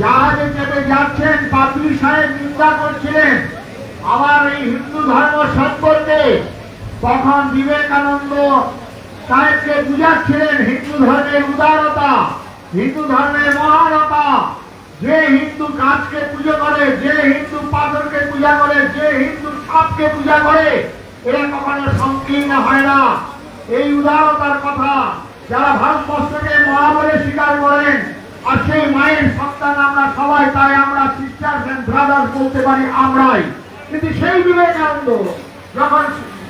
জাহাজে চেপে যাচ্ছেন পাত্রী সাহেব নিন্দা করছিলেন। আবার এই হিন্দু ধর্ম সম্পর্কে তখন বিবেকানন্দ সাহেবকে বুঝাচ্ছিলেন হিন্দু ধর্মের উদারতা, হিন্দু ধর্মের মহানতা। যে হিন্দু গাছকে পুজো করে, যে হিন্দু পাথরকে পূজা করে, যে হিন্দু সাপকে পূজা করে, এরা কখনো সংকীর্ণ হয় না। এই উদারতার কথা যারা ভারতবর্ষকে মহা বলে স্বীকার করেন আর সেই মায়ের সন্তান আমরা সবাই, তাই আমরা সিস্টার্স এন্ড ব্রাদার্স বলতে পারি আমরাই। কিন্তু সেই বিবেকানন্দ যখন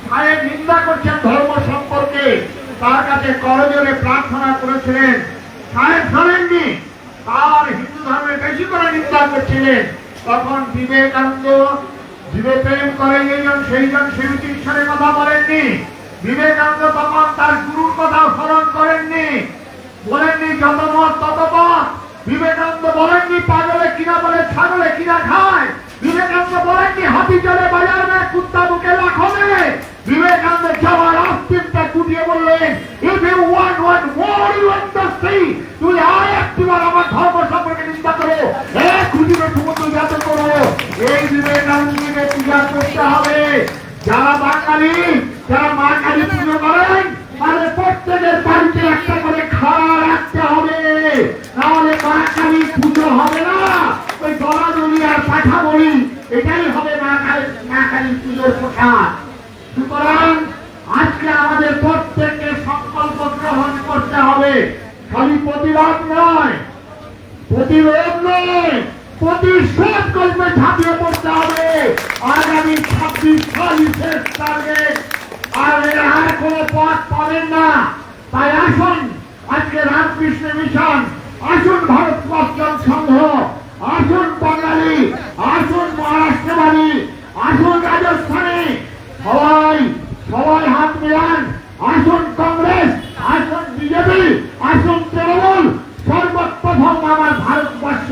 মায়ের নিন্দা করছেন ধর্ম সম্পর্কে, তার কাছে করজোরে প্রার্থনা করেছিলেন। সাহেব শোনেননি তার হিন্দু ধর্মের বেশি করে নিন্দা করছিলেন। তখন বিবেকানন্দ জীবে প্রেম করে এইজন সেইজন সেবিত ঈশ্বরের কথা বলেননি। বিবেকানন্দ তখন তার গুরুর কথা স্মরণ করেননি। বলেননি যত মত তত পথ বিবেকানন্দ বলেননি পাগলে কিনা বলে ছাগলে কিনা খায়, বিবেকানন্দ বলেননি হাতি চলে বাজার में কুত্তা বুকে লাখো में বিবেকানন্দ যাওয়ার অস্তিত্বটা গুটিয়ে বললেন if you want one more you তুই আর একটিবার আমার ধর্ম সম্পর্কে চিন্তা করো। এক খুঁজিবে সমুদ্র যাতে করো। এই বিবেকানন্দকে পূজা করতে হবে। যারা বাঙালি পুজোর প্রসাদ। সুতরাং আজকে আমাদের প্রত্যেককে সংকল্প গ্রহণ করতে হবে। খালি প্রতিবাদ নয়, প্রতিরোধ নয়, প্রতিশোধ করবে ঝাঁপিয়ে পড়তে হবে। আগামী ছাব্বিশ সালই শেষ আর এর আর কোনো পথ পাবেন না। তাই আসুন, আজকে রামকৃষ্ণ মিশন, আসুন ভারত পশ্চিম সংঘ, আসুন বাঙালি, আসুন মহারাষ্ট্রবাদী সবাই সবাই হাত মিলান। আসুন কংগ্রেস, আসুন বিজেপি, আসুন তৃণমূল। সর্বপ্রথম আমার ভারতবর্ষ।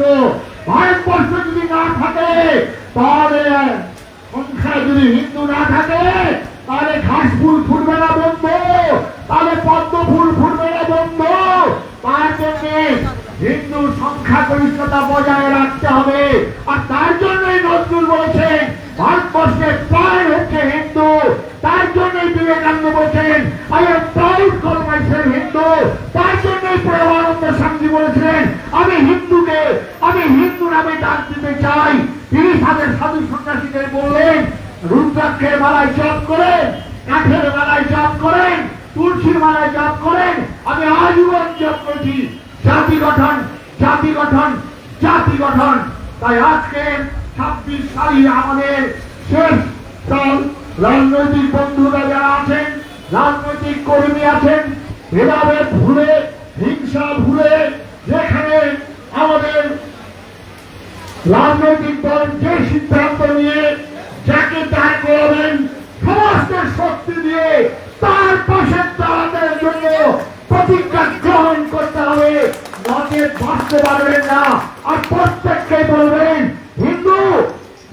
ভারতবর্ষ যদি না থাকে, তাহলে সংখ্যায় যদি হিন্দু না থাকে, তাহলে ঘাস ফুল ফুটবে না বন্ধ। তাহলে পদ্ম ফুল ফুটবে না বন্ধ। তার জন্য হিন্দু সংখ্যা গরিষ্ঠতা বজায় রাখতে হবে। আর তার জন্যই নজরুল বলেছেন বলছেন I am proud for myself Hindu তার জন্যই স্বামী বলেছিলেন, আমি হিন্দুকে, আমি হিন্দু নামে ডাক দিতে চাই। তিনি তাদের সাধু সন্ন্যাসীদের বললেন, রুদ্রাক্ষের মালায় জপ করেন, কাঠের মালায় জপ করেন, তুলসীর মালায় জপ করেন। আমি আজীবন জপ জাতি গঠন জাতি গঠন জাতি গঠন। তাই আজকে ছাব্বিশ আমাদের শেষ রাজনৈতিক বন্ধুরা যারা আছেন রাজনৈতিক কর্মী আছেন ভেদাভেদ ভুলে, হিংসা ভুলে যেখানে আমাদের রাজনৈতিক দল যে সিদ্ধান্ত নিয়ে যাকে দাঁড় করাবেন, সমস্ত শক্তি দিয়ে তার পাশে দাঁড়ানোর জন্য প্রতিজ্ঞা গ্রহণ করতে হবে। মতে বাঁচতে পারবেন না। আর প্রত্যেককে বলবেন, হিন্দু,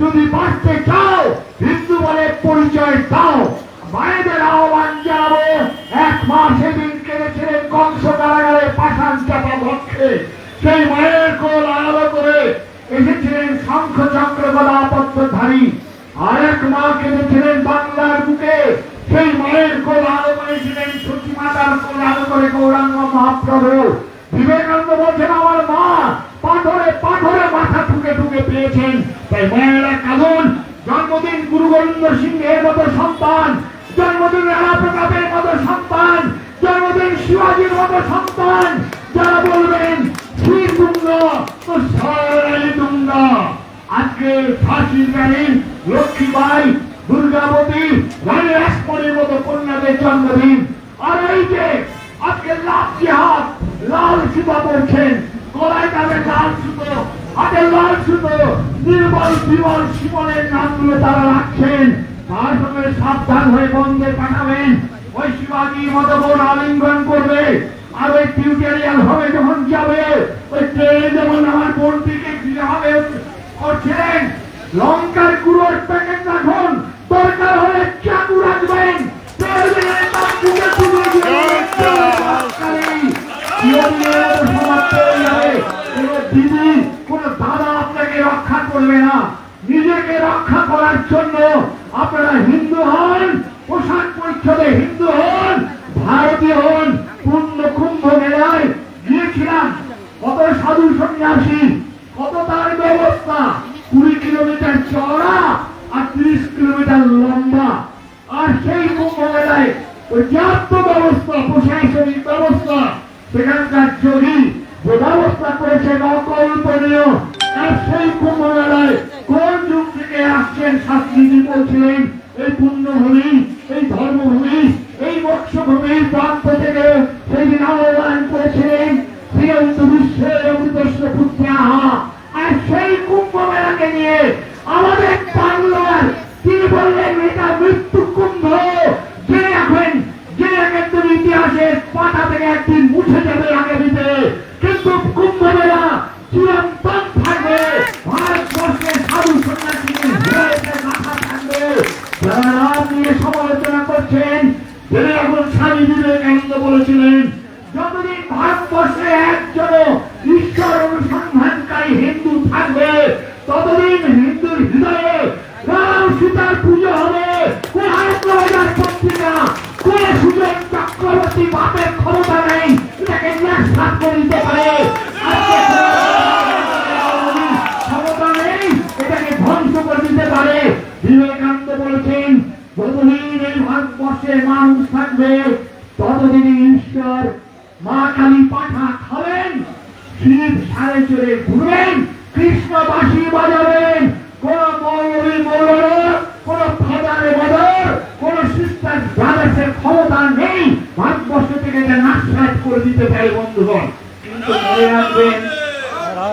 যদি বাঁচতে চাও, হিন্দু বলে পরিচয় দাও। মায়েদের আহ্বান এক মাস সেদিন কেড়েছিলেন কংস কারাগারে পাঠান চাপা ভক্ষে। সেই মায়ের কোল আলাদা করে এসেছিলেন শঙ্খ চক্র গদা পত্রধারী আরেক মা কেঁদেছিলেন বাংলার বুকে। সেই মায়ের কোল আলো করেছিলেন সতী মাতার কোল আলো করে গৌরাঙ্গ মহাপ্রভু। বিবেকানন্দ বলছেন, আমার মা পাথরে পাথরে মাথা ঠুকে ঠুকে পেয়েছেন। তাই মায়েরা কাঁদুন। জন্মদিন গুরু গোবিন্দ সিংহের মতো সন্তান। জন্মদিন রানা প্রতাপের মতো সন্তান, জন্মদিন শিবাজির মতো সন্তান, যারা বলবেন আজকে লক্ষ্মীবাই দুর্গাবতী রানী মতো কন্যাদের জন্মদিন। আর এই যে আজকে লাল জিহাদ, লাল সুতা পড়ছেন গলায় তাদের লাল সুতো, হাতে লাল সুতো নির্মল বিমল শিবনের নামগুলো তারা রাখছেন। তার সাবধান হয়ে বন্ধে পাঠাবেন। ওই শিবাজির মতো বোন আলিঙ্গন করবে। আর ওই টিউটোরিয়াল হবে যখন যাবে ওই ট্রেনে যেমন আমার বোনটিকে ফিরে হবে করছিলেন। লঙ্কার গুঁড়োর প্যাকেট রাখুন। দরকার হলে চাকু রাখবেন। দিদি কোন দাদা আপনাকে রক্ষা করবে না। নিজেকে রক্ষা করার জন্য আপনারা হিন্দু হন, পোশাক পরিচ্ছদে হিন্দু হন, ভারতীয় হন, পূর্ণ কুম্ভ মেলায় গিয়েছিলাম। কত সাধু সন্ন্যাসী, কত তার ব্যবস্থা, কুড়ি কিলোমিটার চড়া আর ত্রিশ কিলোমিটার লম্বা। আর সেই কুম্ভ মেলায় পর্যাপ্ত ব্যবস্থা, প্রশাসনিক ব্যবস্থা, সেখানকার যে ব্যবস্থা করেছে অকল্পনীয় আর সেই কুম্ভ মেলায় কোন যুগ আসছেন শাস্ত্রীজি বলছিলেন এই পুণ্যভূমি এই ধর্মভূমি এই বক্ষভূমির প্রান্ত দিতে পারে বন্ধুগণ। কিন্তু মনে রাখবেন,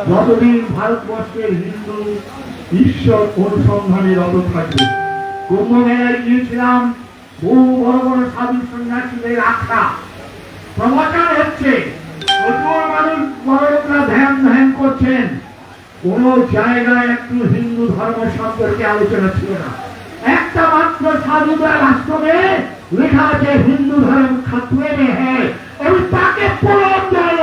যতদিন ভারতবর্ষের হিন্দু ঈশ্বর অনুসন্ধানে রত থাকবে কুম্ভ মেলায় গিয়েছিলাম, বহু বড় বড় সাধু সন্ন্যাসীদের আখড়া প্রবচন হচ্ছে, প্রচুর মানুষ বড় লোকরা ধ্যান ধ্যান করছেন। কোন জায়গায় একটু হিন্দু ধর্ম সম্পর্কে আলোচনা ছিল না। একটা মাত্র সাধুদার আশ্রমে লেখা আছে, হিন্দু ধর্ম খাতুয়ে হ্যাঁ আমি তাকে প্রমাণ দিলাম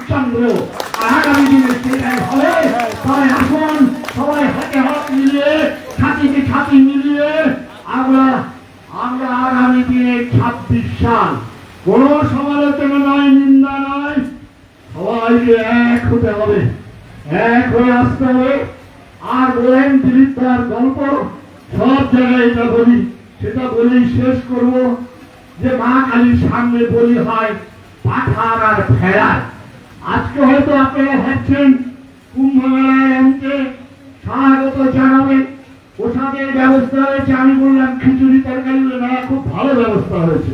রামচন্দ্র আগামী দিনে সেটাই হবে সবাই আসুন সবাই হাতে হাত মিলিয়ে ছাতিকে ছাতি মিলিয়ে আমরা আমরা আগামী দিনে ছাব্বিশ সাল কোন সমালোচনা নয় নিন্দা নয় সবাইকে এক হতে হবে এক হয়ে আসতে হবে আর বলেন দিলীপ তার গল্প সব জায়গায় এটা বলি সেটা বলেই শেষ করব যে মা কালীর সামনে বলি হয় পাঠার আর ভেড়ার আজকে হয়তো আপনারা ভাবছেন কুম্ভ মেলায় আমাকে স্বাগত জানাবেন পোশাকের হয়েছে আমি বললাম, খিচুড়ি তরকারি না খুব ভালো ব্যবস্থা হয়েছে।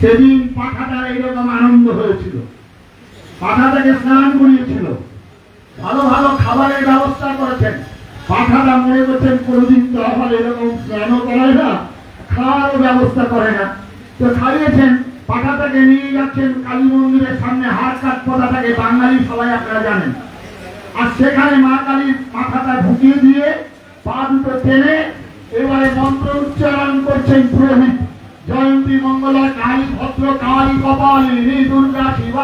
সেদিন পাঠাটার এইরকম আনন্দ হয়েছিল। পাঠাটাকে স্নান করিয়েছিল। ভালো ভালো খাবারের ব্যবস্থা করেছেন। পাঠাটা মনে করছেন কোনোদিন তো আবার এরকম স্নানও করায় না, খাওয়ারও ব্যবস্থা করে না। তো খাইয়েছেন, পাঠাটাকে নিয়ে যাচ্ছেন কালী মন্দিরের সামনে হাত কাট পদাটাকে বাঙালি সবাই আপনারা জানেন। আর সেখানে মা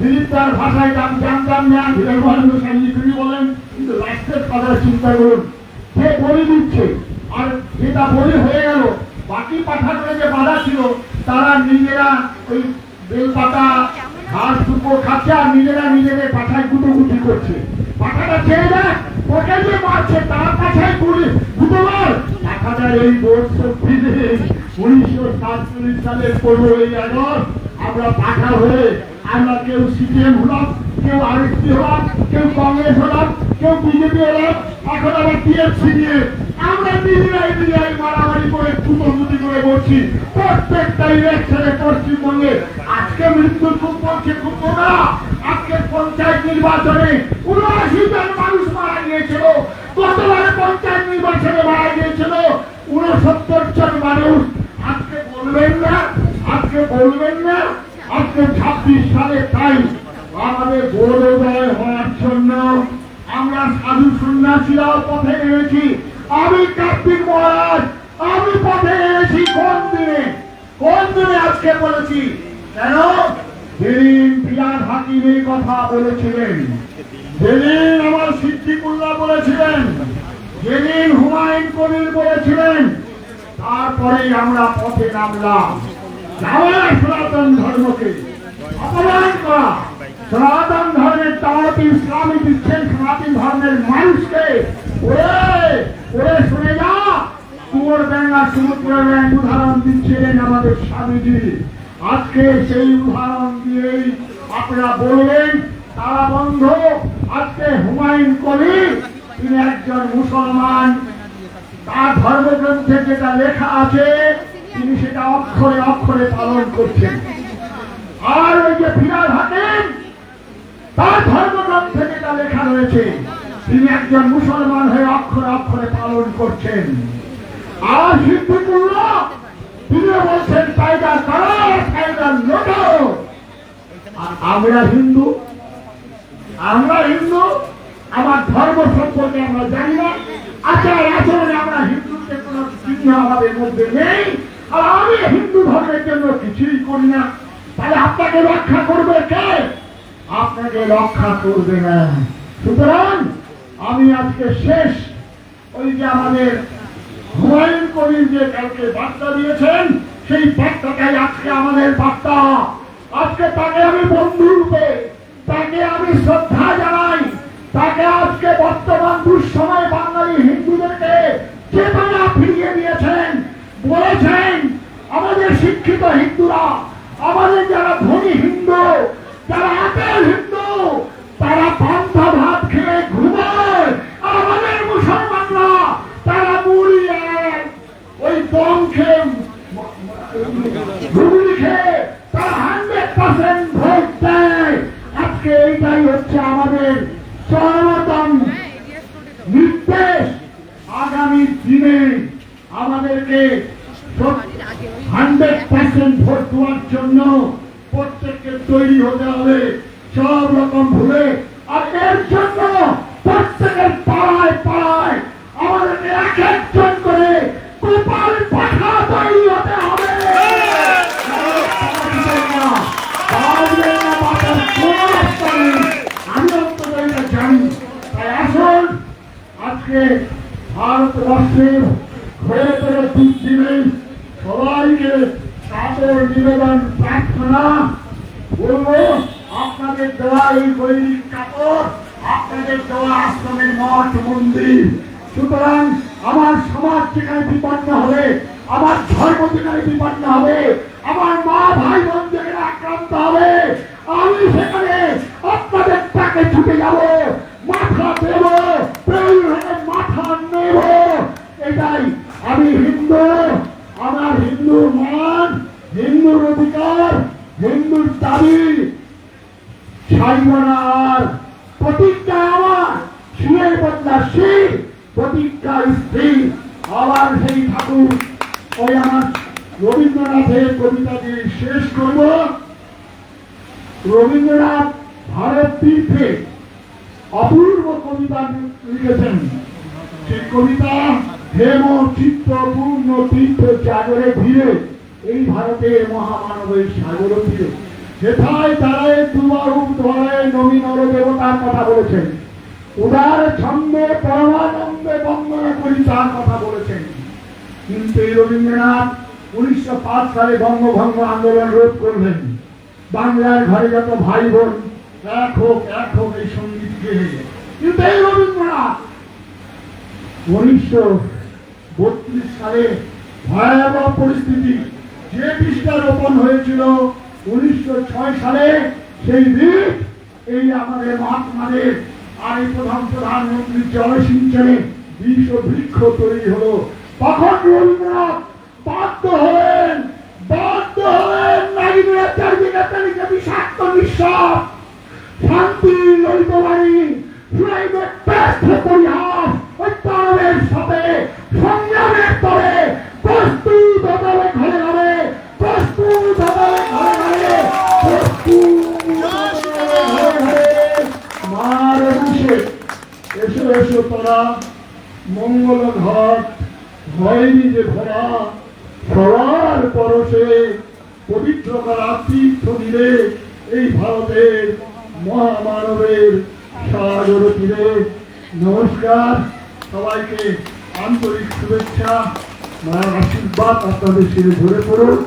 দিলীপ তার ভাষায় আমি জানতাম না স্বামী তিনি বলেন কিন্তু রাষ্ট্রের কথা চিন্তা করুন সে বলি দিচ্ছে, আর যেটা বলি হয়ে গেল। বাকি পাঠানোর যে বাধা ছিল, তারা নিজেরা ওই বেলপাতা, ঘাস দুপুর খাচ্ছে, আর নিজেরা নিজেদের পাঠায় গুটোগুটি করছে। পাঠাটা ছেড়ে দেয় ওকে যে মারছে, তার পাঠায় গুলি গুটো মার পাঠাটার এই বর্ষ ফিরে উনিশশো সাতচল্লিশ সালের পনেরোই আগস্ট আমরা পাঠা হয়ে আমরা কেউ সিপিএম হলাম, কেউ আরেকটি হলাম, কেউ কংগ্রেস হলাম, কেউ বিজেপি হলাম, এখন আবার টিএমসি নিয়ে আমরা মারামারি করে কুটুমুটি করে বলছি প্রত্যেকটা ইলেকশনে পশ্চিমবঙ্গে আজকে মৃত্যুর খুব পক্ষে খুব আজকে পঞ্চায়েত নির্বাচনে উনআশি জন মানুষ মারা গিয়েছিল গতবারে পঞ্চায়েত নির্বাচনে মারা গিয়েছিল উনসত্তর জন মানুষ আজকে বলবেন না আজকে বলবেন না আজকে ছাব্বিশ সালে তাই আমাদের বোধোদয় হওয়ার জন্য আমরা সাধু সন্ন্যাসীরাও পথে নেমেছি আমি কার্তিক মহারাজ আমি পথে নেমেছি কোন দিনে কোন দিনে আজকে বলেছি কেন যেদিন বিরাট হাকিম এই কথা বলেছিলেন যেদিন আমার সিদ্দিকুল্লাহ বলেছিলেন যেদিন হুমায়ুন কবির বলেছিলেন তারপরে আমরা পথে নামলাম নামা সনাতন ধর্মকে অপমান করা। সনাতন ধর্মের দাওয়াতি ইসলামী দিচ্ছেন সনাতন ধর্মের মানুষকে ওরে ওরে শুনে যা। কুয়োর ব্যাঙ্গা সমুদ্রের ব্যাং উদাহরণ দিচ্ছিলেন আমাদের স্বামীজি। আজকে সেই উদাহরণ দিয়েই আপনারা বললেন তারা বন্ধ, আজকে হুমায়ুন কবির, তিনি একজন মুসলমান। তার ধর্মগ্রন্থে যেটা লেখা আছে তিনি সেটা অক্ষরে অক্ষরে পালন করছেন। আর ওই যে ফিরাল হাকিম তার ধর্মগ্রন্থে যেটা লেখা রয়েছে, তিনি একজন মুসলমান হয়ে অক্ষরে অক্ষরে পালন করছেন। আর সিদ্দিকুল্লাহ তিনি বলছেন কায়দা করো কায়দা লোটো আর আমরা হিন্দু আমরা হিন্দু, আমার ধর্ম সম্পর্কে আমরা জানি না। আচার আচরণে আমরা হিন্দুদের কোনো চিহ্ন আমাদের মধ্যে নেই। আর আমি হিন্দু ধর্মের জন্য কিছুই করি না। তাহলে আপনাকে রক্ষা করবে কে? আপনাকে রক্ষা করবে না। সুতরাং আমি আজকে শেষ। ওই যে আমাদের হুমায়ুন কবির যে কালকে বার্তা দিয়েছেন, সেই বার্তাটাই আজকে আমাদের বার্তা। আজকে তাকে আমি বন্ধু রূপে, তাকে আমি শ্রদ্ধা জানাই, তাকে আজকে বর্তমান দুঃসময় বাঙালি হিন্দুদেরকে চেতনা ফিরিয়ে দিয়েছেন বলেছেন আমাদের শিক্ষিত হিন্দুরা, আমাদের যারা ধনী হিন্দু, যারা আপেল হিন্দু, তারা পান্তা ভাত খেয়ে ঘুমায়। আমাদের মুসলমানরা, তারা মুড়ি ওই দম খেয়ে খেয়ে তারা হান্ড্রেড পার্সেন্ট ভোট দেয়। আজকে এইটাই হচ্ছে আমাদের চরমতম নির্দেশ। আগামী দিনে আমাদেরকে হান্ড্রেড পার্সেন্ট ভোট দেওয়ার জন্য প্রত্যেককে তৈরি হতে হবে। সব রকম ভুলে। আর এর জন্য প্রত্যেকের পাড়ায় পাড়ায় আমাদেরকে এক একজন করে গোপাল পাঠা তৈরি হতে হবে। আজকে ভারতবর্ষের ঘরে ঘরে সবাইকে কাপড় নিবেদন প্রার্থনা বলব আপনাদের দেওয়া এই বৈদিক কাপড়, আপনাদের দেওয়া আশ্রমের মঠ মন্দির। সুতরাং আমার সমাজ যেখানে বিপন্ন হবে, আমার ধর্ম যেখানে বিপন্ন হবে, আমার মা ভাই বোন যেখানে আক্রান্ত হবে, আমি সেখানে আপনাদের তাকে ছুটে যাব, মাথা দেব হলে মাথা নেব। এটাই আমি হিন্দু। আমার হিন্দুর মান, হিন্দুর অধিকার, হিন্দুর দাবি। ছাড়ব আর প্রতিজ্ঞা আমার শিরের বদলা শির প্রতিজ্ঞা স্ত্রী। আবার সেই ঠাকুর, ওই আমার রবীন্দ্রনাথের কবিতা দিয়ে শেষ করব। রবীন্দ্রনাথ ভারত তীর্থে অপূর্ব কবিতা লিখেছেন। সেই কবিতা হেম চিত্ত পূর্ণ তীর্থ জাগরে ভিড়ে এই ভারতের মহামানবের সাগর তীরে সেথায় দাঁড়ায় দুবারূপ ধরায় নবী নর দেবতার কথা বলেছেন উদার ছন্দে পরমানন্দে বন্দনা করি তার কথা বলেছেন কিন্তু এই রবীন্দ্রনাথ উনিশশো পাঁচ সালে বঙ্গভঙ্গ আন্দোলন রোধ করলেন বাংলার ঘরে যত ভাই বোন এক হোক এক হোক এই সংগীত গেয়ে কিন্তু এই রবীন্দ্রনাথ উনিশশো বত্রিশ সালে ভয়াবহ পরিস্থিতি যে বীজটা রোপণ হয়েছিল উনিশশো ছয় সালে, সেই বীজ এই আমাদের মহাত্মাদের আর এই প্রধান প্রধানমন্ত্রী জলসিঞ্চনে ও বৃক্ষ তৈরি হলো। তখন রবীন্দ্রনাথ বাধ্য হলেন বাধ্য হলেন নারীদের চারদিকে তালিকা বিষাক্ত নিঃশ্বাস শান্তি ব্যর্থ পরিহাস ওই তারের সাথে সংগ্রামের তরে প্রস্তুত হবে ঘরে ঘরে প্রস্তুত হবে ঘরে ঘরে প্রস্তুত হবে ঘরে ঘরে মার বসে এসো এসো তোরা মঙ্গল ঘট হয়নি যে ভরা সবার পরশে পবিত্র করা তীর্থ দিলে এই ভারতের মহামানবের সাগর তীরে নমস্কার সবাইকে আন্তরিক শুভেচ্ছা মায়ের আশীর্বাদ আপনাদের শিরে ধরে পড়ুক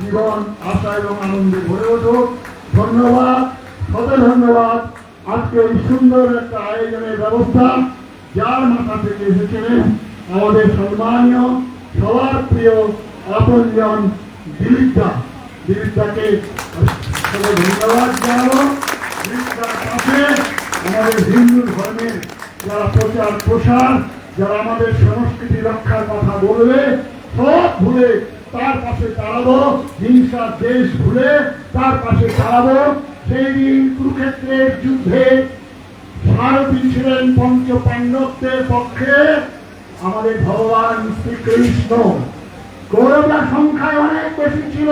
জীবন, আশা এবং আনন্দে ভরে উঠুক। ধন্যবাদ, শত ধন্যবাদ। আজকে এই সুন্দর একটা আয়োজনের ব্যবস্থা যার মাথা থেকে এসেছিলেন আমাদের সম্মানীয়, সবার প্রিয় আপনজন দিলীপদা। দিলীপদাকে ধন্যবাদ জানাব। দিলীপদার পাশে আমাদের হিন্দু ধর্মের যারা প্রচার প্রসার যারা আমাদের সংস্কৃতি রক্ষার কথা বলবে সব ভুলে তার পাশে দাঁড়াবো হিংসার দেশ ভুলে তার পাশে দাঁড়াবো। সেই দিন কুরুক্ষেত্রের যুদ্ধে ভারতী ছিলেন পঞ্চ পাণ্ডবদের পক্ষে। আমাদের ভগবান শ্রীকৃষ্ণ। কৌরবরা সংখ্যায় অনেক বেশি ছিল।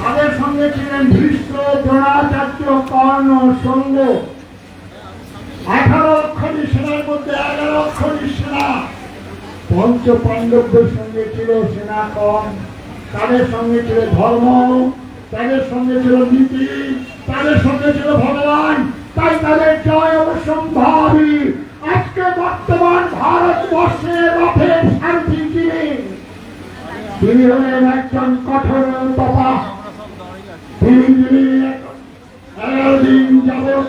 তাদের সঙ্গে ছিলেন ভীষ্ম, দ্রোণাচার্য, কর্ণ সঙ্গ আঠারো লক্ষটি সেনার মধ্যে এগারো লক্ষটি সেনা। পঞ্চ পাণ্ডবদের সঙ্গে ছিল সেনা কম তাদের সঙ্গে ছিল ধর্ম, তাদের সঙ্গে ছিল নীতি, তাদের সঙ্গে ছিল ভগবান। তাই তাদের জয় অবসম্ভাবী আজকে বর্তমান ভারতবর্ষের রথের শান্তি যিনি তিনি হলেন একজন কঠোর বাবা। তিনি এগারো যাবৎ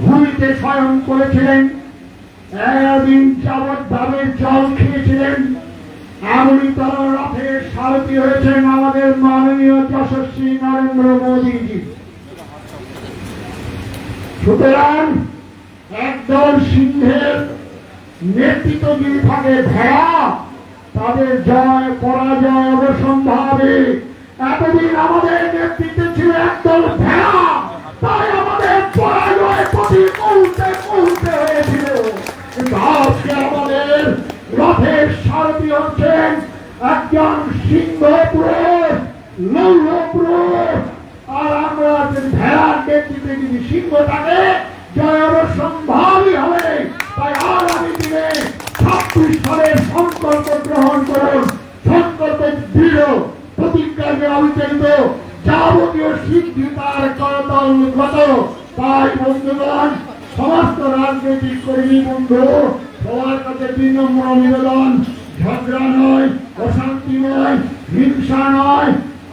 ভূমিতে স্বয়ং করেছিলেন এতদিন যাবৎ ভাবে জল খেয়েছিলেন এমনই তর রথের সারথি হয়েছেন আমাদের মাননীয় যশস্বী নরেন্দ্র মোদীজি। সুতরাং একদল সিংহের নেতৃত্ব যদি থাকে ভেড়া তাদের জয়, পরাজয়, অবসম্ভাবে এতদিন আমাদের নেতৃত্বে ছিল একদল ভেড়া। সারথি হচ্ছেন একজন সিংহ পুরুষ লৌহ পুরুষ আর আমরা যদি ভেড়ার নেতৃত্বে যদি সিংহ থাকে জয় অবসম্ভাবী হবে, তাই আগামী দিনে ছাব্বিশ সালের সংকল্প গ্রহণ করুন। সংকল্প দৃঢ় প্রতিজ্ঞাকে অবিচলিত যাবতীয় সিদ্ধি তার করতল গত তাই বন্ধুগণ, সমস্ত রাজনৈতিক কর্মী বন্ধু, সবার কাছে বিনম্র নিবেদন ঝগড়া নয় অশান্তি নয় হিংসা নয়,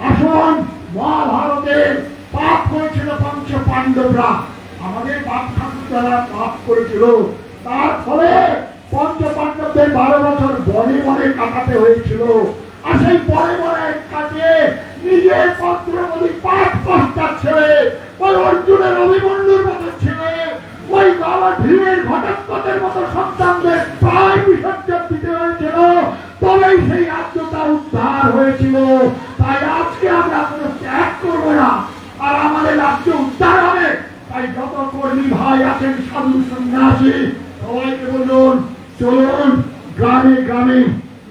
আসুন, মহাভারতের পাপ করেছিল পঞ্চ পাণ্ডবরা। আমাদের বাপ ঠাকুরদারা পাপ করেছিল। তার ফলে পঞ্চ পাণ্ডবদের বারো বছর বনে বনে কাটাতে হয়েছিল। আর সেই বনে বনে কাটিয়ে নিজের পত্রগুলি পাঠ পশ্চাৎ ছেড়ে ওই অর্জুনের অভিমন্যুর মতো ছেড়ে ওই বাবা ভীমের ঘটোৎকচের মতো সন্তানদের প্রায় বিসর্জন দিতে হয়েছিল। তবেই সেই রাজ্যটা উদ্ধার হয়েছিল। তাই আজকে আমরা কোনো ত্যাগ করব না। আর আমাদের রাজ্য উদ্ধার হবে। তাই যত কর্মী ভাই আছেন, সাধু সন্ন্যাসী, সবাইকে বলুন, চলুন গ্রামে গ্রামে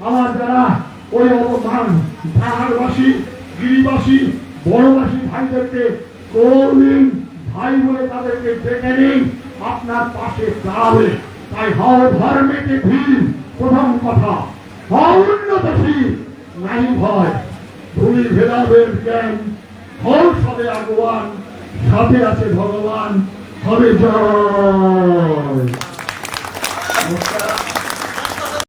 আমার যারা ওই অবস্থান পাহাড়বাসী গিরিবাসী, বড়বাসী ভাইদেরকে করুন ভাই বলে তাদেরকে ডেকে নিন, আপনার পাশে দাঁড়াবে। তাই হও ধর্মেতে ভিড়